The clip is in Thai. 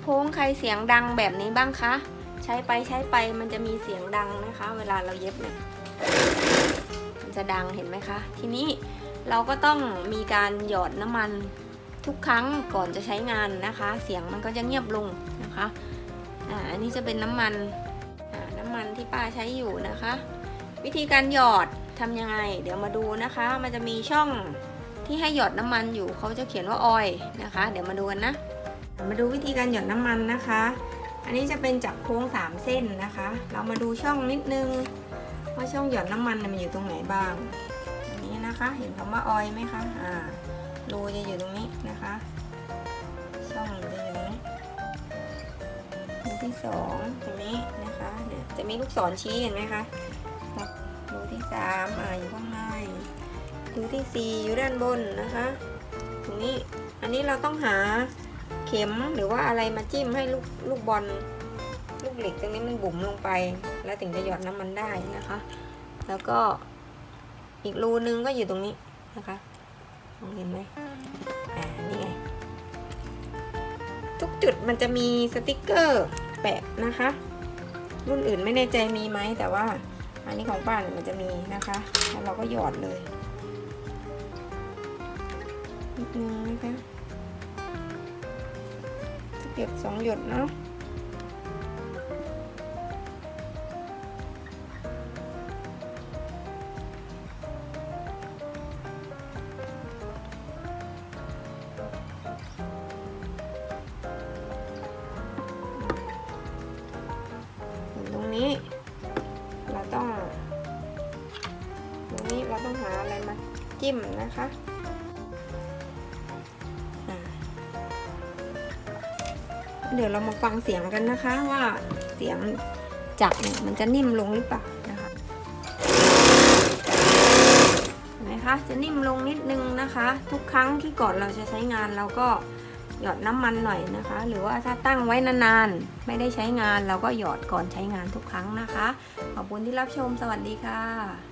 โพ้งใครเสียงดังแบบนี้บ้างคะ ใช้ไปใช้ไปมันจะมีเสียงดังนะคะ เวลาเราเย็บเนี่ยมันจะดังเห็นไหมคะ ทีนี้เราก็ต้องมีการหยอดน้ำมันทุกครั้งก่อนจะใช้งานนะคะ เสียงมันก็จะเงียบลงนะคะอ่าอันนี้จะเป็นน้ำมันอ่าน้ำมันที่ป้าใช้อยู่นะคะ วิธีการหยอดทำยังไง เดี๋ยวมาดูนะคะ มันจะมีช่องที่ให้หยอดน้ำมันอยู่เขาจะเขียนว่าออยนะคะ เดี๋ยวมาดูกันนะ มาดูวิธีการหยดน้ำมันนะคะ อันนี้จะเป็นจับโค้งสามเส้นนะคะ เรามาดูช่องนิดนึงว่าช่องหยดน้ำมันมันอยู่ตรงไหนบ้างอันนี้นะคะเห็นคำว่าออยไหมคะอ่ารูจะอยู่ตรงนี้นะคะ ช่องจะอยู่ตรงนี้รูที่สองตรงนี้นะคะเนี่ยจะมีลูกศรชี้เห็นไหมคะรูที่สามอ่าอยู่ข้างในรูที่สี่อยู่ด้านบนนะคะ ตรงนี้อันนี้เราต้องหา เข็มหรือว่าอะไรมาจิ้มให้ลูกลูกบอลลูกเหล็กตรงนี้มันบุ๋มลงไป แล้วถึงจะหยอดน้ำมันได้นะคะ แล้วก็อีกรูนึงก็อยู่ตรงนี้นะคะมองเห็นไหมอ่านี่ไงทุกจุดมันจะมีสติกเกอร์แปะนะคะ รุ่นอื่นไม่แน่ใจมีไหมแต่ว่าอันนี้ของป้านมันจะมีนะคะ แล้วเราก็หยอดเลยนิดนึงนะคะ เก็บสองหยดเนาะเห็นตรงนี้ เราต้อง ตรงนี้เราต้องหาอะไรมาจิ้มนะคะ เดี๋ยวเรามาฟังเสียงกันนะคะว่าเสียงจักรเนี่ยมันจะนิ่มลงหรือเปล่านะคะเห็นไหมคะจะนิ่มลงนิดนึงนะคะ ทุกครั้งที่ก่อนเราจะใช้งานเราก็หยอดน้ำมันหน่อยนะคะ หรือว่าถ้าตั้งไว้นานๆ ไม่ได้ใช้งานเราก็หยอดก่อนใช้งานทุกครั้งนะคะ ขอบคุณที่รับชมสวัสดีค่ะ